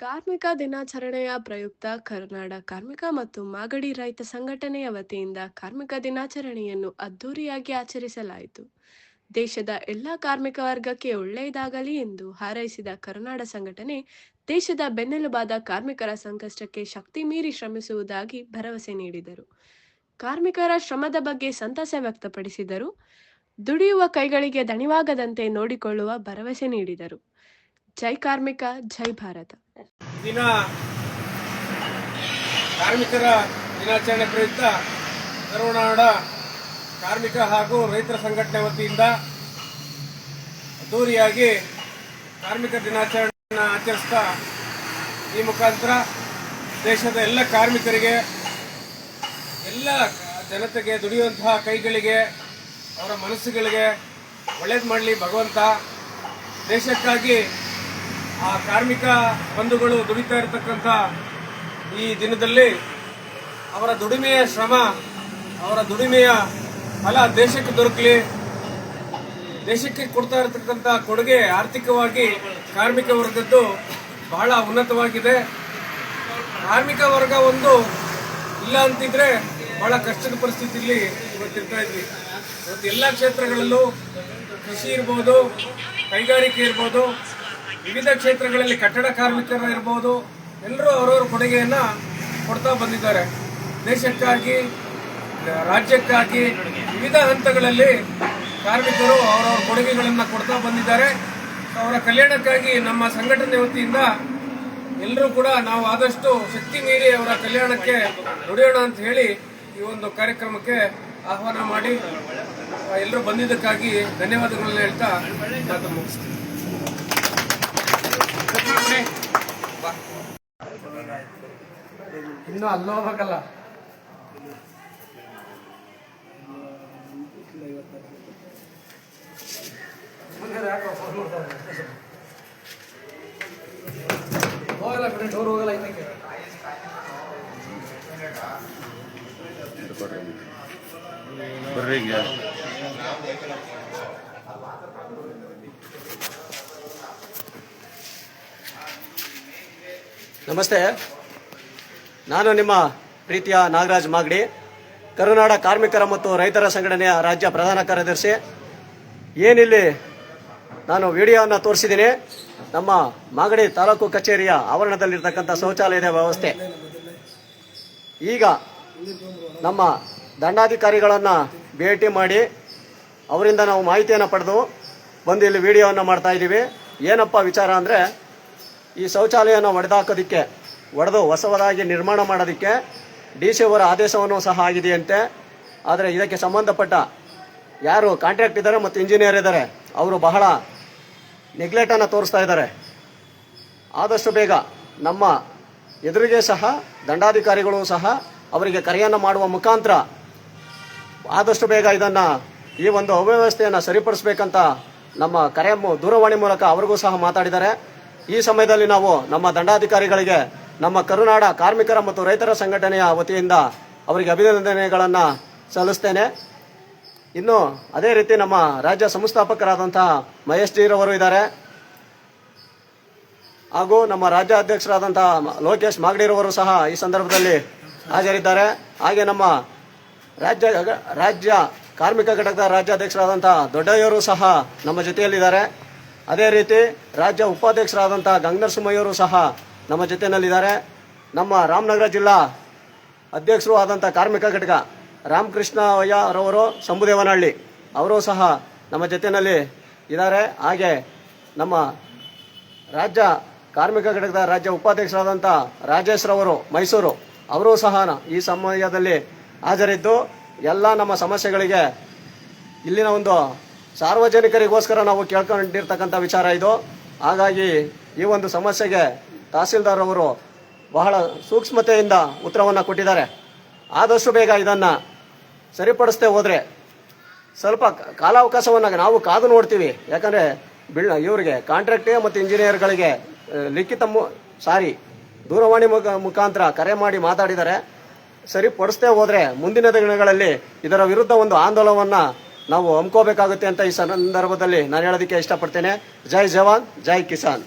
ಕಾರ್ಮಿಕ ದಿನಾಚರಣೆಯ ಪ್ರಯುಕ್ತ ಕರ್ನಾಡ ಕಾರ್ಮಿಕ ಮತ್ತು ಮಾಗಡಿ ರೈತ ಸಂಘಟನೆಯ ವತಿಯಿಂದ ಕಾರ್ಮಿಕ ದಿನಾಚರಣೆಯನ್ನು ಅದ್ದೂರಿಯಾಗಿ ಆಚರಿಸಲಾಯಿತು. ದೇಶದ ಎಲ್ಲ ಕಾರ್ಮಿಕ ವರ್ಗಕ್ಕೆ ಒಳ್ಳೆಯದಾಗಲಿ ಎಂದು ಹಾರೈಸಿದ ಕರುನಾಡ ಸಂಘಟನೆ, ದೇಶದ ಬೆನ್ನೆಲುಬಾದ ಕಾರ್ಮಿಕರ ಸಂಕಷ್ಟಕ್ಕೆ ಶಕ್ತಿ ಮೀರಿ ಶ್ರಮಿಸುವುದಾಗಿ ಭರವಸೆ ನೀಡಿದರು. ಕಾರ್ಮಿಕರ ಶ್ರಮದ ಬಗ್ಗೆ ಸಂತಸ ವ್ಯಕ್ತಪಡಿಸಿದರು. ದುಡಿಯುವ ಕೈಗಳಿಗೆ ದಣಿವಾಗದಂತೆ ನೋಡಿಕೊಳ್ಳುವ ಭರವಸೆ ನೀಡಿದರು. ಜೈ ಕಾರ್ಮಿಕ, ಜೈ ಭಾರತ. ದಿನ ಕಾರ್ಮಿಕರ ದಿನಾಚರಣೆ ಪ್ರಯುಕ್ತ ಕರುನಾಡ ಕಾರ್ಮಿಕ ಹಾಗೂ ರೈತರ ಸಂಘಟನೆ ವತಿಯಿಂದ ಅದ್ದೂರಿಯಾಗಿ ಕಾರ್ಮಿಕ ದಿನಾಚರಣೆಯನ್ನು ಆಚರಿಸ್ತಾ ಈ ಮುಖಾಂತರ ದೇಶದ ಎಲ್ಲ ಕಾರ್ಮಿಕರಿಗೆ, ಎಲ್ಲ ಜನತೆಗೆ ದುಡಿಯುವಂತಹ ಕೈಗಳಿಗೆ, ಅವರ ಮನಸ್ಸುಗಳಿಗೆ ಒಳ್ಳೇದು ಮಾಡಲಿ ಭಗವಂತ. ದೇಶಕ್ಕಾಗಿ ಆ ಕಾರ್ಮಿಕ ಬಂಧುಗಳು ದುಡಿತಾ ಇರತಕ್ಕಂಥ ಈ ದಿನದಲ್ಲಿ ಅವರ ದುಡಿಮೆಯ ಶ್ರಮ, ಅವರ ದುಡಿಮೆಯ ಫಲ ದೇಶಕ್ಕೆ ದೊರಕಲಿ. ದೇಶಕ್ಕೆ ಕೊಡ್ತಾ ಇರತಕ್ಕಂಥ ಕೊಡುಗೆ ಆರ್ಥಿಕವಾಗಿ ಕಾರ್ಮಿಕ ವರ್ಗದ್ದು ಬಹಳ ಉನ್ನತವಾಗಿದೆ. ಕಾರ್ಮಿಕ ವರ್ಗ ಒಂದು ಇಲ್ಲ ಅಂತಿದ್ರೆ ಬಹಳ ಕಷ್ಟದ ಪರಿಸ್ಥಿತಿಯಲ್ಲಿ ಇವತ್ತಿರ್ತಾ ಇದ್ವಿ. ಇವತ್ತು ಎಲ್ಲ ಕ್ಷೇತ್ರಗಳಲ್ಲೂ ಕೃಷಿ ಇರ್ಬೋದು, ಕೈಗಾರಿಕೆ ಇರ್ಬೋದು ವಿವಿಧ ಕ್ಷೇತ್ರಗಳಲ್ಲಿ ಕಟ್ಟಡ ಕಾರ್ಮಿಕರು ಇರ್ಬೋದು, ಎಲ್ಲರೂ ಅವರವರ ಕೊಡುಗೆಯನ್ನು ಕೊಡ್ತಾ ಬಂದಿದ್ದಾರೆ. ದೇಶಕ್ಕಾಗಿ, ರಾಜ್ಯಕ್ಕಾಗಿ ವಿವಿಧ ಹಂತಗಳಲ್ಲಿ ಕಾರ್ಮಿಕರು ಅವರವರ ಕೊಡುಗೆಗಳನ್ನು ಕೊಡ್ತಾ ಬಂದಿದ್ದಾರೆ. ಅವರ ಕಲ್ಯಾಣಕ್ಕಾಗಿ ನಮ್ಮ ಸಂಘಟನೆ ವತಿಯಿಂದ ಎಲ್ಲರೂ ಕೂಡ ನಾವು ಆದಷ್ಟು ಶಕ್ತಿ ಮೀರಿ ಅವರ ಕಲ್ಯಾಣಕ್ಕೆ ದುಡಿಯೋಣ ಅಂತ ಹೇಳಿ ಈ ಒಂದು ಕಾರ್ಯಕ್ರಮಕ್ಕೆ ಆಹ್ವಾನ ಮಾಡಿ ಎಲ್ಲರೂ ಬಂದಿದ್ದಕ್ಕಾಗಿ ಧನ್ಯವಾದಗಳನ್ನ ಹೇಳ್ತಾ ಮಾತು ಮುಗಿಸ್ತೀನಿ. ಇನ್ನು ಅಲ್ಲಿ ಹೋಗ್ಬೇಕಲ್ಲ. ಹೋಗಲ್ಲ ಕಡೆ ಡೋರ್ ಹೋಗಲ್ಲ ಇನ್ನಕ್ಕೆ ಬರ್ರಿ ನಮಸ್ತೆ. ನಾನು ನಿಮ್ಮ ಪ್ರೀತಿಯ ನಾಗರಾಜ್ ಮಾಗಡಿ, ಕರುನಾಡ ಕಾರ್ಮಿಕರ ಮತ್ತು ರೈತರ ಸಂಘಟನೆಯ ರಾಜ್ಯ ಪ್ರಧಾನ ಕಾರ್ಯದರ್ಶಿ. ಏನಿಲ್ಲಿ ನಾನು ವಿಡಿಯೋವನ್ನು ತೋರಿಸಿದ್ದೀನಿ, ನಮ್ಮ ಮಾಗಡಿ ತಾಲೂಕು ಕಚೇರಿಯ ಆವರಣದಲ್ಲಿರ್ತಕ್ಕಂಥ ಶೌಚಾಲಯದ ವ್ಯವಸ್ಥೆ. ಈಗ ನಮ್ಮ ದಂಡಾಧಿಕಾರಿಗಳನ್ನು ಭೇಟಿ ಮಾಡಿ ಅವರಿಂದ ನಾವು ಮಾಹಿತಿಯನ್ನು ಪಡೆದು ಬಂದು ಇಲ್ಲಿ ವಿಡಿಯೋವನ್ನು ಮಾಡ್ತಾ ಇದ್ದೀವಿ ಏನಪ್ಪ ವಿಚಾರ ಅಂದರೆ ಈ ಶೌಚಾಲಯನ ಒಡೆದಾಕೋದಕ್ಕೆ, ಒಡೆದು ಹೊಸವದಾಗಿ ನಿರ್ಮಾಣ ಮಾಡೋದಕ್ಕೆ ಡಿ ಸಿ ಅವರ ಆದೇಶವನ್ನು ಸಹ ಆಗಿದೆಯಂತೆ. ಆದರೆ ಇದಕ್ಕೆ ಸಂಬಂಧಪಟ್ಟ ಯಾರು ಕಾಂಟ್ರಾಕ್ಟ್ ಇದ್ದಾರೆ ಮತ್ತು ಇಂಜಿನಿಯರ್ ಇದ್ದಾರೆ, ಅವರು ಬಹಳ ನೆಗ್ಲೆಕ್ಟನ್ನು ತೋರಿಸ್ತಾ ಇದ್ದಾರೆ. ಆದಷ್ಟು ಬೇಗ ನಮ್ಮ ಎದುರಿಗೆ ಸಹ, ದಂಡಾಧಿಕಾರಿಗಳು ಸಹ ಅವರಿಗೆ ಕರೆಯನ್ನು ಮಾಡುವ ಮುಖಾಂತರ ಆದಷ್ಟು ಬೇಗ ಇದನ್ನು ಈ ಒಂದು ಅವ್ಯವಸ್ಥೆಯನ್ನು ಸರಿಪಡಿಸಬೇಕಂತ ನಮ್ಮ ಕರೆ ದೂರವಾಣಿ ಮೂಲಕ ಅವರಿಗೂ ಸಹ ಮಾತಾಡಿದ್ದಾರೆ. ಈ ಸಮಯದಲ್ಲಿ ನಾವು ನಮ್ಮ ದಂಡಾಧಿಕಾರಿಗಳಿಗೆ, ನಮ್ಮ ಕರುನಾಡ ಕಾರ್ಮಿಕರ ಮತ್ತು ರೈತರ ಸಂಘಟನೆಯ ವತಿಯಿಂದ ಅವರಿಗೆ ಅಭಿನಂದನೆಗಳನ್ನು ಸಲ್ಲಿಸ್ತೇನೆ. ಇನ್ನು ಅದೇ ರೀತಿ ನಮ್ಮ ರಾಜ್ಯ ಸಂಸ್ಥಾಪಕರಾದಂತಹ ಮಹೇಶ್ ಜೀರವರು ಇದ್ದಾರೆ. ಹಾಗೂ ನಮ್ಮ ರಾಜ್ಯಾಧ್ಯಕ್ಷರಾದಂತಹ ಮ- ಲೋಕೇಶ್ ಮಾಗಡಿರವರು ಸಹ ಈ ಸಂದರ್ಭದಲ್ಲಿ ಹಾಜರಿದ್ದಾರೆ. ಹಾಗೆ ನಮ್ಮ ರಾಜ್ಯ ರಾಜ್ಯ ಕಾರ್ಮಿಕ ಘಟಕದ ರಾಜ್ಯಾಧ್ಯಕ್ಷರಾದಂಥ ದೊಡ್ಡಯ್ಯವರು ಸಹ ನಮ್ಮ ಜೊತೆಯಲ್ಲಿದ್ದಾರೆ. ಅದೇ ರೀತಿ ರಾಜ್ಯ ಉಪಾಧ್ಯಕ್ಷರಾದಂಥ ಗಂಗನರ್ ಸಹ ನಮ್ಮ ಜೊತೆಯಲ್ಲಿದ್ದಾರೆ ನಮ್ಮ ರಾಮನಗರ ಜಿಲ್ಲಾ ಅಧ್ಯಕ್ಷರು ಆದಂಥ ಕಾರ್ಮಿಕ ಘಟಕ ರಾಮಕೃಷ್ಣ ಅಯ್ಯರವರು ಸಂಬುದೇವನಹಳ್ಳಿ ಅವರು ಸಹ ನಮ್ಮ ಜೊತೆಯಲ್ಲಿ ಇದ್ದಾರೆ. ಹಾಗೆ ನಮ್ಮ ರಾಜ್ಯ ಕಾರ್ಮಿಕ ಘಟಕದ ರಾಜ್ಯ ಉಪಾಧ್ಯಕ್ಷರಾದಂಥ ರಾಜೇಶ್ ರವರು, ಮೈಸೂರು ಅವರು ಸಹ ಈ ಸಮಯದಲ್ಲಿ ಹಾಜರಿದ್ದು. ಎಲ್ಲ ನಮ್ಮ ಸಮಸ್ಯೆಗಳಿಗೆ ಇಲ್ಲಿನ ಒಂದು ಸಾರ್ವಜನಿಕರಿಗೋಸ್ಕರ ನಾವು ಕೇಳ್ಕೊಂಡಿರ್ತಕ್ಕಂಥ ವಿಚಾರ ಇದು. ಹಾಗಾಗಿ ಈ ಒಂದು ಸಮಸ್ಯೆಗೆ ತಹಸೀಲ್ದಾರ್ ಅವರು ಬಹಳ ಸೂಕ್ಷ್ಮತೆಯಿಂದ ಉತ್ತರವನ್ನು ಕೊಟ್ಟಿದ್ದಾರೆ. ಆದಷ್ಟು ಬೇಗ ಇದನ್ನು ಸರಿಪಡಿಸದೆ ಹೋದರೆ ಸ್ವಲ್ಪ ಕಾಲಾವಕಾಶವನ್ನು ನಾವು ಕಾದು ನೋಡ್ತೀವಿ. ಯಾಕಂದರೆ ಬಿಳ್ ಇವರಿಗೆ ಕಾಂಟ್ರಾಕ್ಟೇ ಮತ್ತು ಇಂಜಿನಿಯರ್ಗಳಿಗೆ ಲಿಖಿತ ಮು, ಸಾರಿ, ದೂರವಾಣಿ ಮುಖ, ಮುಖಾಂತರ ಕರೆ ಮಾಡಿ ಮಾತಾಡಿದ್ದಾರೆ. ಸರಿಪಡಿಸದೆ ಹೋದರೆ ಮುಂದಿನ ದಿನಗಳಲ್ಲಿ ಇದರ ವಿರುದ್ಧ ಒಂದು ಆಂದೋಲನವನ್ನು ನಾವು ಹಮ್ಕೋಬೇಕಾಗುತ್ತೆ ಅಂತ ಈ ಸಂದರ್ಭದಲ್ಲಿ ನಾನು ಹೇಳೋದಕ್ಕೆ ಇಷ್ಟಪಡ್ತೇನೆ. ಜೈ ಜವಾನ್ ಜೈ ಕಿಸಾನ್.